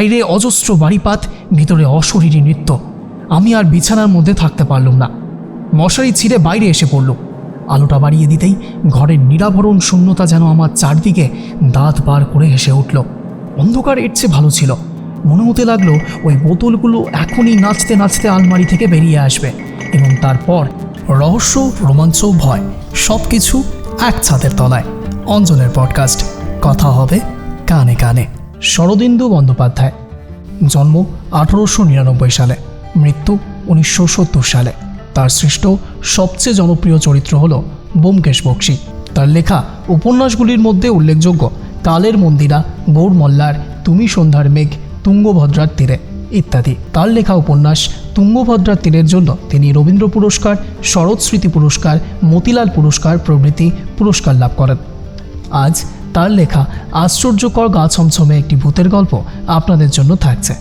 বাইরে অজস্র বাড়িপাত, ভিতরে অশরীরী নৃত্য। আমি আর বিছানার মধ্যে থাকতে পারলাম না। মশারি ছিঁড়ে বাইরে এসে পড়ল আলোটা বাড়িয়ে দিতেই ঘরের নিরাভরণ শূন্যতা যেন আমার চারদিকে দাঁত বার করে হেসে উঠল। অন্ধকার এর চেয়ে ভালো ছিল। মনে হতে লাগল ওই বোতলগুলো এখনই নাচতে নাচতে আলমারি থেকে বেরিয়ে আসবে এবং তারপর রহস্য, রোমাঞ্চ, ভয় সব কিছু এক ছাদের তলায়। অঞ্জনের পডকাস্ট। কথা হবে কানে কানে। শরদিন্দু বন্দ্যোপাধ্যায়, জন্ম আঠারোশো নিরানব্বই সালে, মৃত্যু উনিশশো সত্তর সালে। তার সৃষ্ট সবচেয়ে জনপ্রিয় চরিত্র হল বোমকেশ বক্সি। তার লেখা উপন্যাসগুলির মধ্যে উল্লেখযোগ্য, কালের মন্দিরা গৌর মল্লার তুমি সন্ধ্যার মেঘ, তুঙ্গভদ্রার তীরে ইত্যাদি। তার লেখা উপন্যাস তুঙ্গভদ্রার তীরের জন্য তিনি রবীন্দ্র পুরস্কার, শরৎ স্মৃতি পুরস্কার, মতিলাল পুরস্কার প্রভৃতি পুরস্কার লাভ করেন। আজ তার লেখা আশ্চর্যকর গা ছমছমে একটি ভূতের গল্প আপনাদের জন্য থাকছে।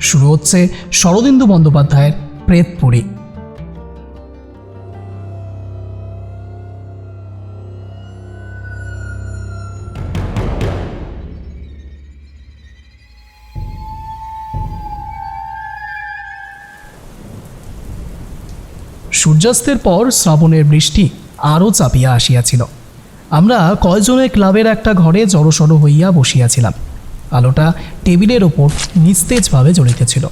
শুরু হচ্ছে শরদিন্দু বন্দ্যোপাধ্যায়ের প্রেতপুরী সূর্যাস্তের পর শ্রাবণের বৃষ্টি আরও চাপিয়া আসিয়াছিল। আমরা কয়জনে ক্লাবের একটা ঘরে জড়সড় হইয়া বসিয়াছিলাম। আলোটা টেবিলের ওপর নিস্তেজভাবে জ্বলিতেছিল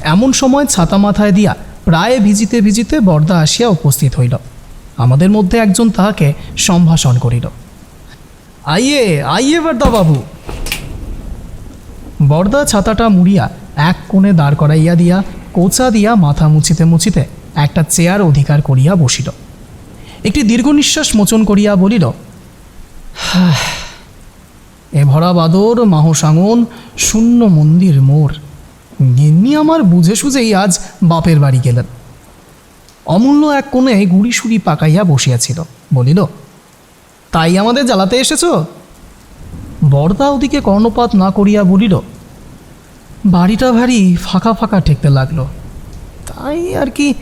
এমন সময় ছাতা মাথায় দিয়া প্রায় ভিজিতে ভিজিতে বর্দা আসিয়া উপস্থিত হইল। আমাদের মধ্যে একজন তাহাকে সম্ভাষণ করিল। আইয়ে আইয়ে বর্দা বাবু। বর্দা ছাতাটা মুড়িয়া এক কোণে দাঁড় করাইয়া দিয়া, কোচা দিয়া মাথা মুছিতে মুছিতে একটা চেয়ার অধিকার করিয়া বসিল। একটি দীর্ঘ নিঃশ্বাস মোচন করিয়া বলিল "হাহ, এ ভরা বাদর মাহসাঙন শূন্য মন্দির মোর। গিন্নি আমার বুঝে সুঝেই আজ বাপের বাড়ি গেলেন। অমূল্য এক কোণে গুড়ি সুড়ি পাকাইয়া বসিয়াছিল। বলিল তাই আমাদের জ্বালাতে এসেছ? বর্দা ওদিকে কর্ণপাত না করিয়া বলিল বাড়িটা ভারী ফাঁকা ফাঁকা ঠেকতে লাগল। তাই আর কি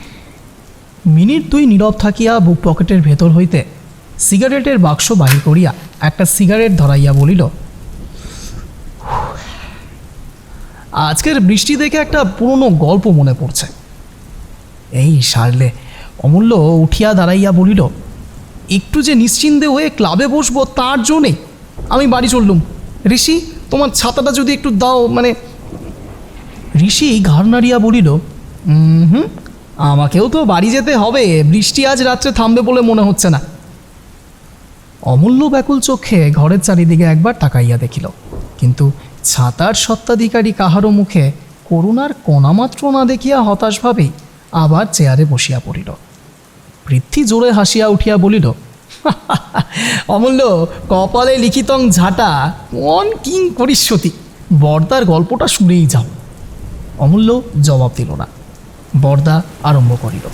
মিনিট দুই নীরব থাকিয়া বুক পকেটের ভেতর হইতে সিগারেটের বাক্স বাহির করিয়া একটা সিগারেট ধরাইয়া বলিল আজকের বৃষ্টি দেখে একটা পুরনো গল্প মনে পড়ছে। এই সারলে অমূল্য উঠিয়া দাঁড়াইয়া বলিল, একটু যে নিশ্চিন্তে হয়ে ক্লাবে বসবো তার জন্যে আমি বাড়ি চললুম। ঋষি, তোমার ছাতাটা যদি একটু দাও মানে ঋষি ঘাড় নাড়িয়া বলিল, "উম হুম আমাকেও তো বাড়ি যেতে হবে। বৃষ্টি আজ রাত্রে থামবে বলে মনে হচ্ছে না। অমূল্য ব্যাকুল চোখে ঘরের চারিদিকে একবার তাকাইয়া দেখিল। কিন্তু ছাতার সত্ত্বাধিকারী কাহারও মুখে করুণার কণামাত্র না দেখিয়া হতাশভাবেই আবার চেয়ারে বসিয়া পড়িল। পৃথ্বী জোরে হাসিয়া উঠিয়া বলিল অমূল্য, কপালে লিখিতং ঝাঁটা, কোন কিং পরিশ্বতী বর্দার গল্পটা শুনেই যাও। অমূল্য জবাব দিল না। বর্দা আরম্ভ করিল।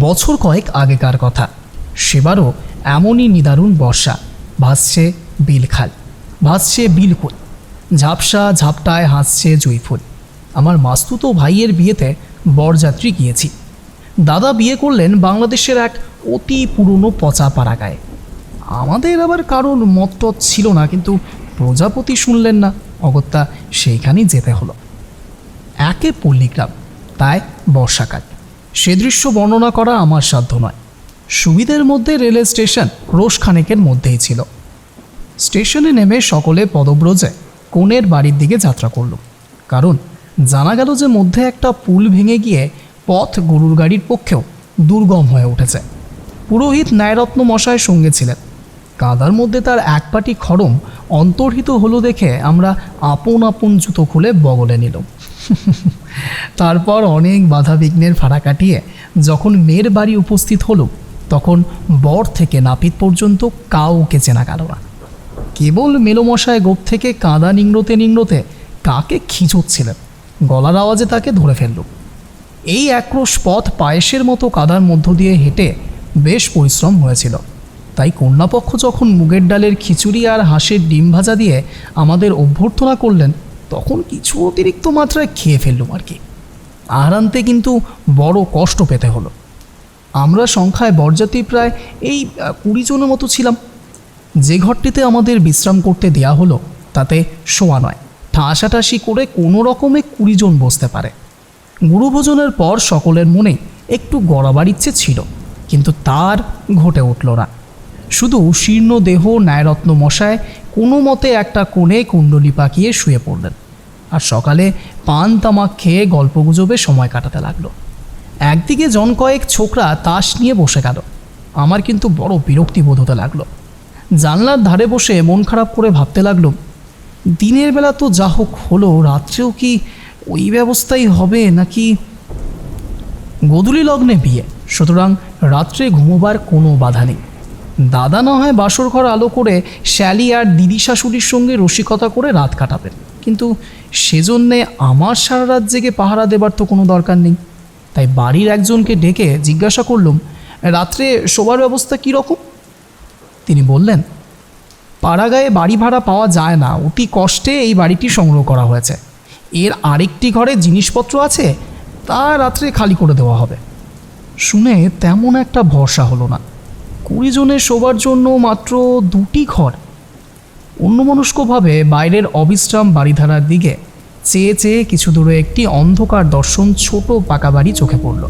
বছর কয়েক আগেকার কথা। সেবারও এমনই নিদারুণ বর্ষা। ভাসছে বিলখাল, ভাসছে বিলকুল, ঝাপসা ঝাপটায় হাসছে জুইফুল। আমার মাস্তুতো ভাইয়ের বিয়েতে বরযাত্রী গিয়েছি। দাদা বিয়ে করলেন বাংলাদেশের এক অতি পুরনো পচা পাড়াগায়। আমাদের আবার কারোর মত ছিল না, কিন্তু প্রজাপতি শুনলেন না। অগত্যা সেইখানেই যেতে হলো। একে পল্লীগ্রাম, তাই বর্ষাকাল। সে দৃশ্য বর্ণনা করা আমার সাধ্য নয়। সুবিধের মধ্যে রেলের স্টেশন রোশখানেকের মধ্যেই ছিল। স্টেশনে নেমে সকলে পদব্রজে কোণের বাড়ির দিকে যাত্রা করল। কারণ জানা গেল যে মধ্যে একটা পুল ভেঙে গিয়ে পথ গরুর গাড়ির পক্ষেও দুর্গম হয়ে উঠেছে। পুরোহিত ন্যায়রত্ন মশায় সঙ্গে ছিলেন। কাদার মধ্যে তার এক পাটি খড়ম অন্তর্হিত হলো দেখে আমরা আপন আপন জুতো খুলে বগলে নিলাম। তারপর অনেক বাধা বিঘ্নের ফাড়া কাটিয়ে যখন মেয়ের বাড়ি উপস্থিত হলো, তখন বর থেকে নাপিত পর্যন্ত কাউকে চেনা গেল না। কেবল মেলোমশায় গোপ থেকে কাঁদা নিংড়োতে নিংড়োতে কাকে খিঁচুচ্ছিলেন? গলার আওয়াজে তাকে ধরে ফেলল। এই একরোশ পথ পায়েসের মতো কাদার মধ্য দিয়ে হেঁটে বেশ পরিশ্রম হয়েছিল। তাই কন্যাপক্ষ যখন মুগের ডালের খিচুড়ি আর হাঁসের ডিম ভাজা দিয়ে আমাদের অভ্যর্থনা করলেন তখন কিছু অতিরিক্ত মাত্রায় খেয়ে ফেললুম আর কি। আহারান্তে কিন্তু বড় কষ্ট পেতে হলো। আমরা সংখ্যায় বরযাত্রী প্রায় এই কুড়ি জনের মতো ছিলাম। যে ঘরটিতে আমাদের বিশ্রাম করতে দেয়া হলো, তাতে শোয়া নয়। ঠাসাঠাসি করে কোনো রকমে কুড়ি জন বসতে পারে। গুরুভোজনের পর সকলের মনে একটু গড়াবার ইচ্ছে ছিল, কিন্তু তার ঘটে উঠল না। শুধু শীর্ণ দেহ ন্যায়রত্ন মশায় কোনো মতে একটা কোণে কুণ্ডলি পাকিয়ে শুয়ে পড়লেন। আর সকালে পান তামাক খেয়ে গল্পগুজবে সময় কাটাতে লাগল। একদিকে জন কয়েক ছোকরা তাস নিয়ে বসে গেল। আমার কিন্তু বড় বিরক্তি বোধ হতে লাগল। জানলার ধারে বসে মন খারাপ করে ভাবতে লাগল, দিনের বেলা তো যা হোক হলো, রাত্রেও কি ওই ব্যবস্থাই হবে নাকি? গোধূলি লগ্নে বিয়ে, সুতরাং রাত্রে ঘুমোবার কোনো বাধা নেই। দাদা না হয় বাসর ঘর আলো করে শ্যালি আর দিদি শাশুড়ির সঙ্গে রসিকতা করে রাত কাটাবেন। কিন্তু সেজন্যে আমার সারা রাত জেগে পাহারা দেবার তো কোনো দরকার নেই। তাই বাড়ির একজনকে ডেকে জিজ্ঞাসা করলুম, রাত্রে শোবার ব্যবস্থা কী রকম? তিনি বললেন পাড়াগায়ে বাড়ি ভাড়া পাওয়া যায় না, অতি কষ্টে এই বাড়িটি সংগ্রহ করা হয়েছে। এর আরেকটি ঘরে জিনিসপত্র আছে, তা রাত্রে খালি করে দেওয়া হবে। শুনে তেমন একটা ভরসা হলো না। কুড়ি জনের শোবার জন্য মাত্র দুটি ঘর অন্যমনস্কভাবে বাইরের অবিশ্রাম বাড়িধারার দিকে চেয়ে চেয়ে কিছু দূরে একটি অন্ধকার দর্শন ছোট পাকা বাড়ি চোখে পড়ল।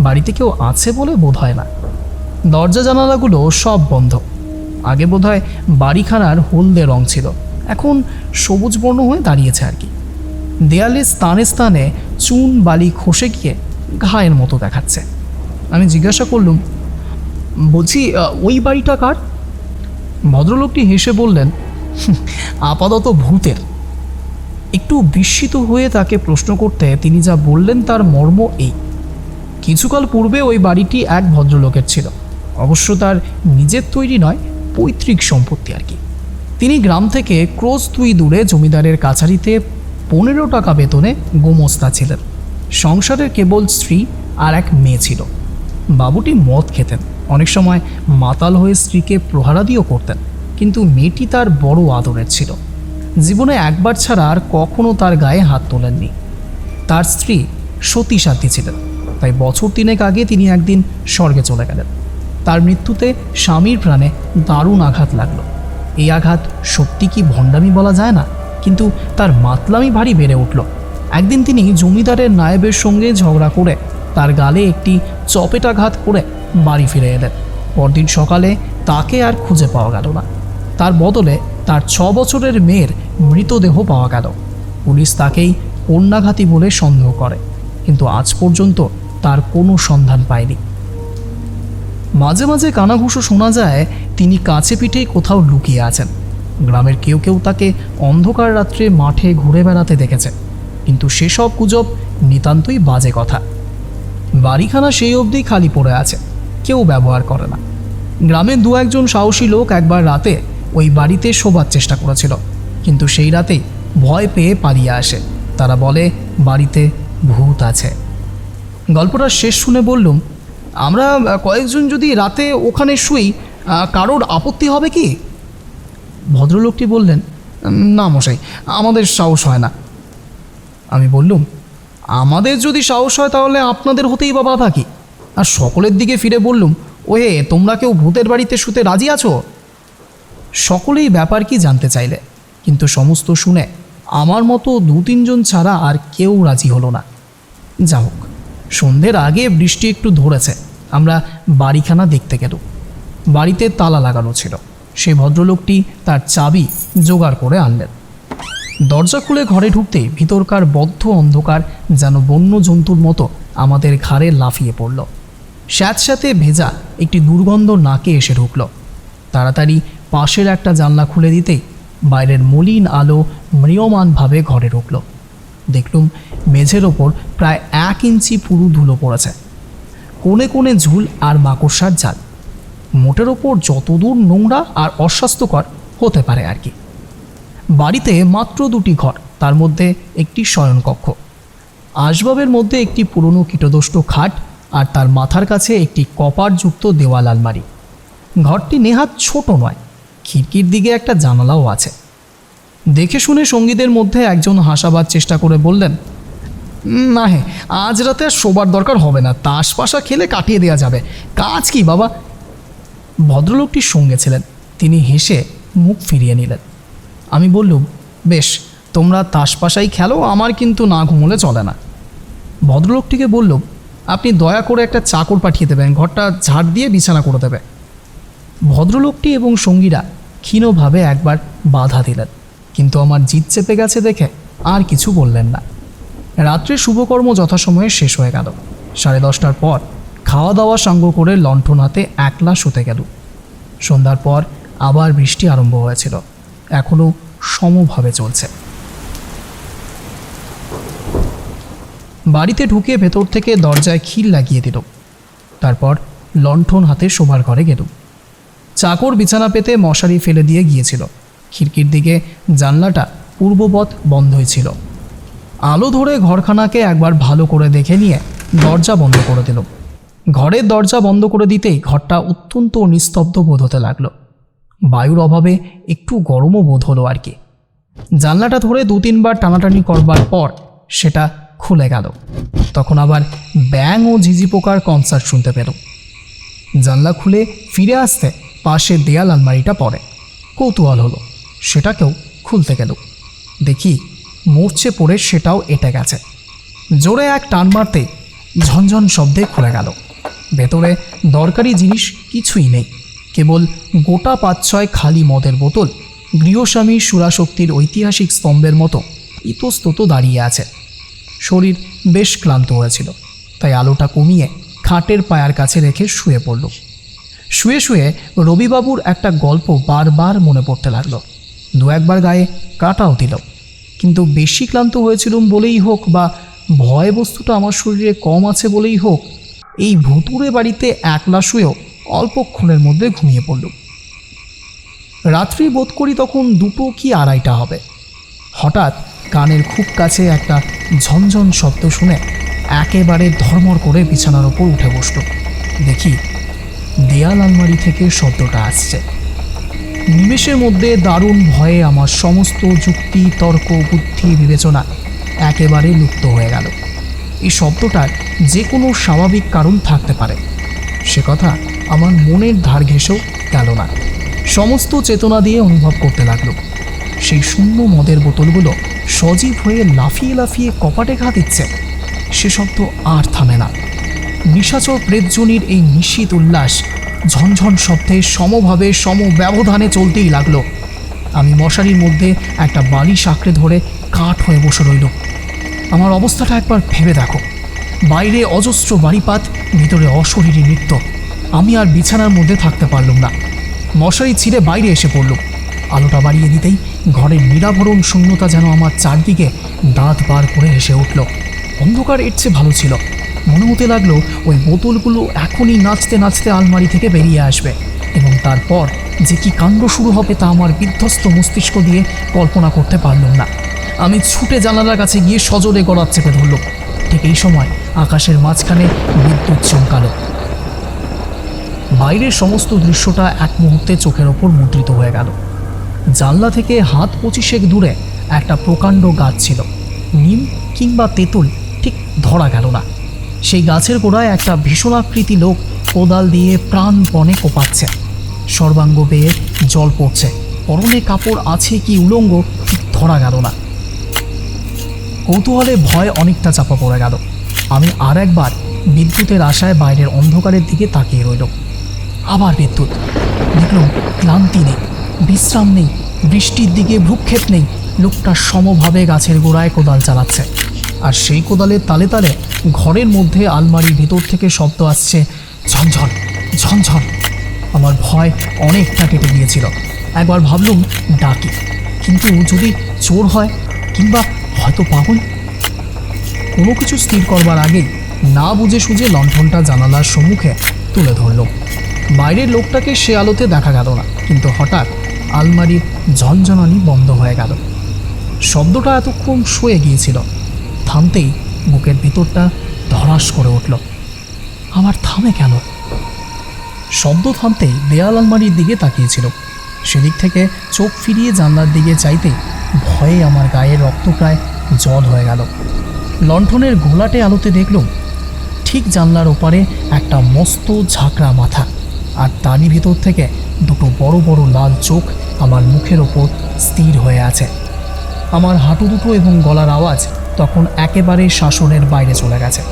বাড়িতে কেউ আছে বলে বোধ হয় না। দরজা জানালাগুলো সব বন্ধ। আগে বোধহয় বাড়িখানার হলদে রং ছিল। এখন সবুজ বর্ণ হয়ে দাঁড়িয়েছে আর কি। দেয়ালে স্থানে স্থানে চুন বালি খসে গিয়ে ঘায়ের মতো দেখাচ্ছে। আমি জিজ্ঞাসা করলুম বলছি ওই বাড়িটা কার? ভদ্রলোকটি হেসে বললেন "হুঁ, আপাতত ভূতের। একটু বিস্মিত হয়ে তাকে প্রশ্ন করতে তিনি যা বললেন তার মর্ম এই। কিছুকাল পূর্বে ওই বাড়িটি এক ভদ্রলোকের ছিল। অবশ্য তার নিজের তৈরি নয়, পৈতৃক সম্পত্তি আর কি। তিনি গ্রাম থেকে ক্রোজ তুই দূরে জমিদারের কাছারিতে পনেরো টাকা বেতনে গোমস্তা ছিলেন। সংসারের কেবল স্ত্রী আর এক মেয়ে ছিল। বাবুটি মদ খেতেন। অনেক সময় মাতাল হয়ে স্ত্রীকে প্রহারাদিও করতেন। কিন্তু মেয়েটি তার বড় আদরের ছিল। জীবনে একবার ছাড়া আর কখনো তার গায়ে হাত তোলেননি। তার স্ত্রী সতী সাথী ছিলেন, তাই বছর তিনেক আগে তিনি একদিন স্বর্গে চলে গেলেন। তার মৃত্যুতে স্বামীর প্রাণে দারুণ আঘাত লাগল। এই আঘাত সত্যি কি ভণ্ডামি বলা যায় না, কিন্তু তার মাতলামি ভারী বেড়ে উঠল। একদিন তিনি জমিদারের নায়েবের সঙ্গে ঝগড়া করে তার গালে একটি চপেটাঘাত করে বাড়ি ফিরে এলেন। পরদিন সকালে তাকে আর খুঁজে পাওয়া গেল না। তার বদলে তার ছ বছরের মেয়ের মৃতদেহ পাওয়া গেল। পুলিশ তাকেই কন্যাঘাতী বলে সন্দেহ করে, কিন্তু আজ পর্যন্ত তার কোনো সন্ধান পায়নি। মাঝে মাঝে কানাঘুষো শোনা যায়, তিনি কাছে পিঠেই কোথাও লুকিয়ে আছেন। গ্রামের কেউ কেউ তাকে অন্ধকার রাত্রে মাঠে ঘুরে বেড়াতে দেখেছে, কিন্তু সেসব গুজব নিতান্তই বাজে কথা। বাড়িখানা সেই অবধি খালি পড়ে আছে, কেউ ব্যবহার করে না। গ্রামের দু একজন সাহসী লোক একবার রাতে ওই বাড়িতে শোবার চেষ্টা করেছিল। কিন্তু সেই রাতেই ভয় পেয়ে পালিয়ে আসে। তারা বলে, বাড়িতে ভূত আছে। গল্পটা শেষ শুনে বললুম, আমরা কয়েকজন যদি রাতে ওখানে শুই কারোর আপত্তি হবে কি? ভদ্রলোকটি বললেন, না মশাই, আমাদের সাহস হয় না। আমি বললুম, আমাদের যদি সাহস হয় তাহলে আপনাদের হতেই বা বাধা কি? আর সকলের দিকে ফিরে বললুম, ওহে, তোমরা কেউ ভূতের বাড়িতে শুতে রাজি আছো? সকলেই ব্যাপার কি জানতে চাইলে? কিন্তু সমস্ত শুনে আমার মতো দু তিনজন ছাড়া আর কেউ রাজি হলো না। যা হোক, সন্ধ্যের আগে বৃষ্টি একটু ধরেছে, আমরা বাড়িখানা দেখতে গেল বাড়িতে তালা লাগানো ছিল। সেই ভদ্রলোকটি তার চাবি জোগাড় করে আনলেন। দরজা খুলে ঘরে ঢুকতে ভিতরকার বদ্ধ অন্ধকার যেন বন্য জন্তুর মতো আমাদের ঘাড়ে লাফিয়ে পড়ল। স্যাঁতস্যাঁতে ভেজা একটি দুর্গন্ধ নাকে এসে ঢুকল। তাড়াতাড়ি পাশের একটা জানলা খুলে দিতেই বাইরের মলিন আলো ম্রিয়মানভাবে ঘরে ঢুকল। দেখলুম মেঝের ওপর প্রায় এক ইঞ্চি পুরু ধুলো পড়েছে। কোণে কোণে ঝুল আর মাকড়সার জাল। মোটের ওপর যতদূর নোংরা আর অস্বাস্থ্যকর হতে পারে আর কি। বাড়িতে মাত্র দুটি ঘর, তার মধ্যে একটি শয়নকক্ষ। আসবাবের মধ্যে একটি পুরনো কীটদষ্ট খাট আর তার মাথার কাছে একটি কপারযুক্ত দেওয়াল আলমারি। ঘরটি নেহাত ছোট নয় খিড়কির দিকে একটা জানালাও আছে। দেখে শুনে সঙ্গীদের মধ্যে একজন হাসাবার চেষ্টা করে বললেন, না হে, আজ রাতে আর শোবার দরকার হবে না, তাস পাশা খেলে কাটিয়ে দেওয়া যাবে। কাজ কি, বাবা? ভদ্রলোকটির সঙ্গে ছিলেন, তিনি হেসে মুখ ফিরিয়ে নিলেন। আমি বললুম, বেশ, তোমরা তাস তাসপাশাই খেলো, আমার কিন্তু না ঘুমোলে চলে না। ভদ্রলোকটিকে বললুম, আপনি দয়া করে একটা চাকর পাঠিয়ে দেবেন, ঘরটা ঝাড় দিয়ে বিছানা করে দেবে। ভদ্রলোকটি এবং সঙ্গীরা ক্ষীণভাবে একবার বাধা দিলেন। কিন্তু আমার জিত চেপে গেছে দেখে আর কিছু বললেন না। রাত্রে শুভকর্ম যথাসময়ে শেষ হয়ে গেল। সাড়ে দশটার পর খাওয়া দাওয়া সাঙ্গ করে লণ্ঠন হাতে একলা শুতে গেল। সন্ধ্যার পর আবার বৃষ্টি আরম্ভ হয়েছিল। এখনও সমভাবে চলছে। বাড়িতে ঢুকে ভেতর থেকে দরজায় খিল লাগিয়ে দিল তারপর লণ্ঠন হাতে শোবার ঘরে গেল চাকর বিছানা পেতে মশারি ফেলে দিয়ে গিয়েছিল। খিড়কির দিকে জানলাটা পূর্ববৎ বন্ধই ছিল আলো ধরে ঘরখানাকে একবার ভালো করে দেখে নিয়ে দরজা বন্ধ করে দিল। ঘরের দরজা বন্ধ করে দিতেই ঘরটা অত্যন্ত নিস্তব্ধ বোধ হতে লাগল। বায়ুর অভাবে একটু গরমও বোধ হলো আর কি। জানলাটা ধরে দু তিনবার টানাটানি করবার পর সেটা খুলে গেল। তখন আবার ব্যাং ও ঝিঝি পোকার কনসার্ট শুনতে পেল। জানলা খুলে ফিরে আসতে পাশে দেয়াল আলমারিটা পড়ে। কৌতূহল হলো, সেটাকেও খুলতে গেল। দেখি মরচে পড়ে সেটাও এটে গেছে। জোরে এক টান মারতে ঝনঝন শব্দে খুলে গেল। ভেতরে দরকারি জিনিস কিছুই নেই। কেবল গোটা পাঁচ ছয় খালি মদের বোতল, গৃহস্বামী সুরাশক্তির ঐতিহাসিক স্তম্ভের মতো ইতস্তত দাঁড়িয়ে আছে। শরীর বেশ ক্লান্ত হয়েছিল, তাই আলোটা কমিয়ে খাটের পায়ার কাছে রেখে শুয়ে পড়ল। শুয়ে শুয়ে রবিবাবুর একটা গল্প বারবার মনে পড়তে লাগল। দু একবার গায়ে কাটাও দিল। কিন্তু বেশি ক্লান্ত হয়েছিলুম বলেই হোক বা ভয় বস্তুটা আমার শরীরে কম আছে বলেই হোক, এই ভুতুরে বাড়িতে একলা শুয়েও অল্পক্ষণের মধ্যে ঘুমিয়ে পড়লুম। রাত্রি বোধ করি তখন দুটো কি আড়াইটা হবে। হঠাৎ কানের খুব কাছে একটা ঝনঝন শব্দ শুনে একেবারে ধর্মর করে বিছানার ওপর উঠে বসল দেখি দেয়াল আলমারি থেকে শব্দটা আসছে। নিমেষের মধ্যে দারুণ ভয়ে আমার সমস্ত যুক্তি, তর্ক, বুদ্ধি, বিবেচনা একেবারে লুপ্ত হয়ে গেল। এই শব্দটার যে কোনো স্বাভাবিক কারণ থাকতে পারে। সে কথা আমার মনের ধার ঘেঁষেও গেল না। সমস্ত চেতনা দিয়ে অনুভব করতে লাগল। সেই শূন্য মদের বোতলগুলো সজীব হয়ে লাফিয়ে লাফিয়ে কপাটে ঘা দিচ্ছে। সে শব্দ আর থামে না। নিশাচর প্রেতজনির এই নিশ্চিত উল্লাস ঝনঝন শব্দে সমভাবে সম ব্যবধানে চলতেই লাগল। আমি মশারির মধ্যে একটা বালিশ আঁকড়ে ধরে কাঠ হয়ে বসে রইল। আমার অবস্থাটা একবার ভেবে দেখো। বাইরে অজস্র বাড়িপাত, ভিতরে অশরীরী নৃত্য। আমি আর বিছানার মধ্যে থাকতে পারলাম না। মশারি ছিঁড়ে বাইরে এসে পড়ল। আলোটা বাড়িয়ে দিতেই ঘরের নিরাভরণ শূন্যতা যেন আমার চারদিকে দাঁত বার করে হেসে উঠল। অন্ধকার এর চেয়ে ভালো ছিল। মনে হতে লাগল ওই বোতলগুলো এখনই নাচতে নাচতে আলমারি থেকে বেরিয়ে আসবে। এবং তারপর যে কি কাণ্ড শুরু হবে তা আমার বিধ্বস্ত মস্তিষ্ক দিয়ে কল্পনা করতে পারলাম না। আমি ছুটে জানালার কাছে গিয়ে সজোরে গলার চেপে ধরল ঠিক এই সময় আকাশের মাঝখানে বিদ্যুৎ চমকালো। বাইরের সমস্ত দৃশ্যটা এক মুহূর্তে চোখের ওপর মুদ্রিত হয়ে গেল। জানলা থেকে হাত পঁচিশেক দূরে একটা প্রকাণ্ড গাছ ছিল। নিম কিংবা তেঁতুল ঠিক ধরা গেল না। সেই গাছের গোড়ায় একটা ভীষণাকৃতি লোক কোদাল দিয়ে প্রাণপণে কোপাচ্ছে। সর্বাঙ্গ বেয়ে জল পড়ছে। পরনে কাপড় আছে কি উলঙ্গ, ঠিক ধরা গেল না। কৌতূহলে ভয় অনেকটা চাপা পড়ে গেল। আমি আর একবার বিদ্যুতের আশায় বাইরের অন্ধকারের দিকে তাকিয়ে রইল। আবার বিদ্যুৎ। দেখলাম ক্লান্তি নেই, বিশ্রাম নেই, বৃষ্টির দিকে ভ্রুক্ষেপ নেই। লোকটা সমভাবে গাছের গোড়ায় কোদাল চালাচ্ছে। আর সেই কোদালের তালে তালে ঘরের মধ্যে আলমারির ভিতর থেকে শব্দ আসছে, ঝনঝন ঝনঝন। আমার ভয় অনেকটা কেটে গিয়েছিল। একবার ভাবলুম, ডাকি। কিন্তু যদি চোর হয় কিংবা হয়তো পাগল? কোনো কিছু স্থির করবার আগেই না বুঝে সুঝে লণ্ঠনটা জানালার সম্মুখে তুলে ধরল বাইরের লোকটাকে সে আলোতে দেখা গেল না, কিন্তু হঠাৎ আলমারির ঝনঝনানি বন্ধ হয়ে গেল। শব্দটা এতক্ষণ শুয়ে গিয়েছিল। থামতেই বুকের ভিতরটা ধরাস করে উঠল। আমার থামে কেন? শব্দ থামতেই দেয়াল আলমারির দিকে তাকিয়েছিল। সেদিক থেকে চোখ ফিরিয়ে জানলার দিকে চাইতে ভয়ে আমার গায়ে রক্ত প্রায় জল হয়ে গেল। লণ্ঠনের ঘোলাটে আলোতে দেখলুম, ঠিক জানলার ওপারে একটা মস্ত ঝাঁকড়া মাথা আর তারই ভিতর থেকে দুটো বড় বড় লাল চোখ আমার মুখের ওপর স্থির হয়ে আছে। আমার হাঁটু দুটো এবং গলার আওয়াজ তখন একেবারে শাসনের বাইরে চলে গেছে।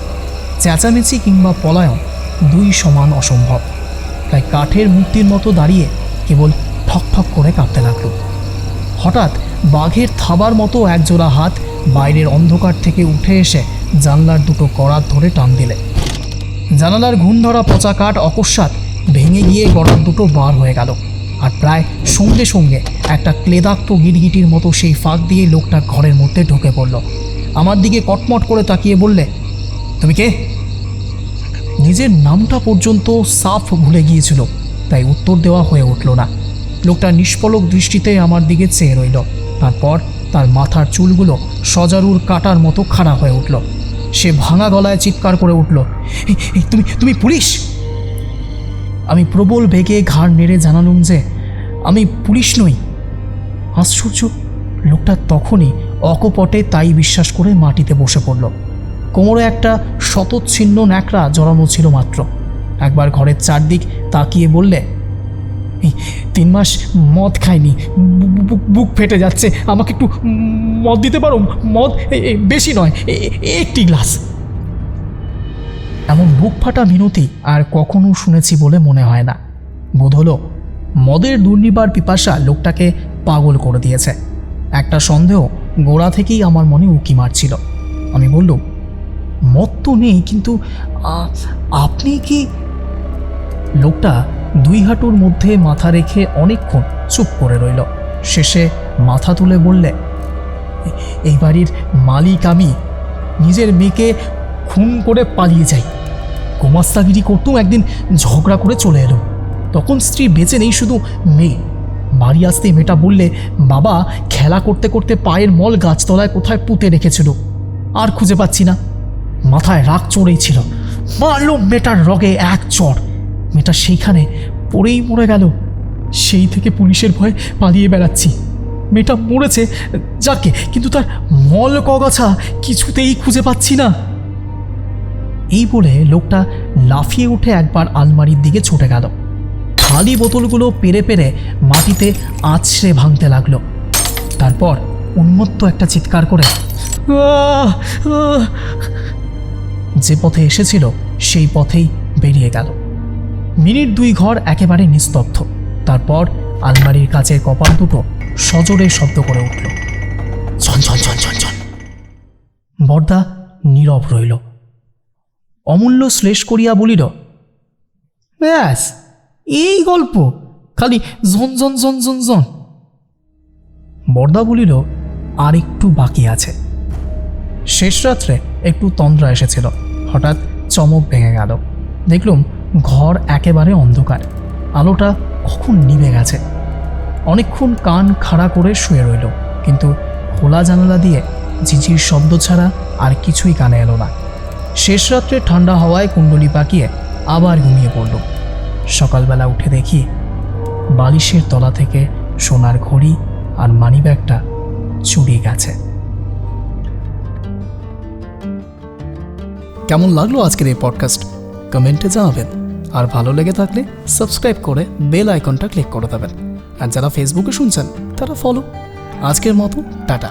চেঁচামেচি কিংবা পলায়ন দুই সমান অসম্ভব। তাই কাঠের মূর্তির মতো দাঁড়িয়ে কেবল ঠক ঠক করে কাঁপতে লাগল। হঠাৎ বাঘের থাবার মতো একজোড়া হাত বাইরের অন্ধকার থেকে উঠে এসে জানলার দুটো করাত ধরে টান দিলে। জানালার ঘুম ধরা পচা কাঠ অকস্মাৎ ভেঙে গিয়ে গড়ার দুটো বার হয়ে গেল। আর প্রায় সঙ্গে সঙ্গে একটা ক্লেদাক্ত গিরগিটির মতো সেই ফাঁক দিয়ে লোকটা ঘরের মধ্যে ঢুকে পড়ল। আমার দিকে কটমট করে তাকিয়ে বললে তুমি কে? নিজের নামটা পর্যন্ত সাফ ভুলে গিয়েছিল তাই উত্তর দেওয়া হয়ে উঠল না। লোকটা নিষ্পলক দৃষ্টিতে আমার দিকে চেয়ে রইল। তারপর তার মাথার চুলগুলো সজারুর কাটার মতো খাড়া হয়ে উঠল। সে ভাঙা গলায় চিৎকার করে উঠল "এই, এই, তুমি তুমি পুলিশ? আমি প্রবল বেগে ঘাড় নেড়ে জানালুম যে আমি পুলিশ নই। আশ্চর্য লোকটা তখনই অকপটে তাই বিশ্বাস করে মাটিতে বসে পড়ল। কোমরে একটা শতচ্ছিন্ন ন্যাকড়া জড়ানো ছিল মাত্র। একবার ঘরের চারদিক তাকিয়ে বললে তিন মাস মদ খাইনি বুক ফেটে যাচ্ছে, আমাকে একটু মদ দিতে পারো? মদ বেশি নয় একটি গ্লাস। এমন বুক ফাটা মিনতি আর কখনো শুনেছি বলে মনে হয় না। বোধ হলো মদের দুর্নিবার পিপাসা লোকটাকে পাগল করে দিয়েছে। একটা সন্দেহ গোড়া থেকেই আমার মনে উকি মারছিল। আমি বললুম মত তো নেই, কিন্তু আপনি কি লোকটা দুই হাঁটুর মধ্যে মাথা রেখে অনেকক্ষণ চুপ করে রইল। শেষে মাথা তুলে বললে, এই বাড়ির মালিক আমি, নিজের মেয়েকে খুন করে পালিয়ে যাই। গোমাস্তাগিরি করতেও একদিন ঝগড়া করে চলে এলো। তখন স্ত্রী বেঁচে নেই, শুধু মেয়ে। বাড়ি আসতে মেয়েটা বললে, বাবা, খেলা করতে করতে পায়ের মল গাছতলায় কোথায় পুঁতে রেখেছিল? আর খুঁজে পাচ্ছি না। মাথায় রাগ চড়েই ছিল। মারল মেয়েটার রগে এক চড় মেয়েটা সেইখানে পড়েই মরে গেল। সেই থেকে পুলিশের ভয়ে পালিয়ে বেড়াচ্ছি। মেয়েটা মরেছে, যাকে, কিন্তু তার মল কগাছা কিছুতেই খুঁজে পাচ্ছি না। এই বলে লোকটা লাফিয়ে উঠে একবার আলমারির দিকে ছুটে গেল। খালি বোতলগুলো পেরে পেরে মাটিতে আছড়ে ভাঙতে লাগল। তারপর উন্মত্ত একটা চিৎকার করে! যে পথে এসেছিল, সেই পথেই বেরিয়ে গেল। মিনিট দুই ঘর একেবারে নিস্তব্ধ। তারপর আলমারির কাছের কপাল দুটো সজোরে শব্দ করে উঠল। ঝন ঝন বর্দা নীরব রইল। অমূল্য শ্লেষ করিয়া বলিল, ব্যাস এই গল্প, খালি জন জন জন বর্দা বলিল আর একটু বাকি আছে। শেষ রাত্রে একটু তন্দ্রা এসেছিল। হঠাৎ চমক ভেঙে গেল। দেখলুম ঘর একেবারে অন্ধকার। আলোটা কখন নিভে গেছে। অনেকক্ষণ কান খাড়া করে শুয়ে রইল। কিন্তু খোলা জানালা দিয়ে ঝিঝির শব্দ ছাড়া আর কিছুই কানে এলো না। শেষ রাত্রে ঠান্ডা হাওয়ায় কুণ্ডলি পাকিয়ে আবার ঘুমিয়ে পড়ল। সকালবেলা উঠে দেখি বালিশের তলা থেকে সোনার ঘড়ি আর মানিব্যাগটা চুরি গেছে। কেমন লাগল আজকের এই পডকাস্ট কমেন্টে জানাবেন। আর ভালো লেগে থাকলে সাবস্ক্রাইব করে বেল আইকনটা ক্লিক করে দেবেন। আর যারা ফেসবুকে শুনছেন, তারা ফলো আজকের মতো, টাটা।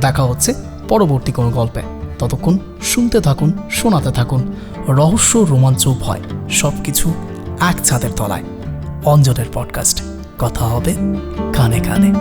দেখা হচ্ছে পরবর্তী কোনো গল্পে। ততক্ষণ শুনতে থাকুন, শোনাতে থাকুন। রহস্য, রোমাঞ্চ, ভয় সব কিছু এক ছাদের তলায় অঞ্জনের পডকাস্ট কথা হবে কানে কানে।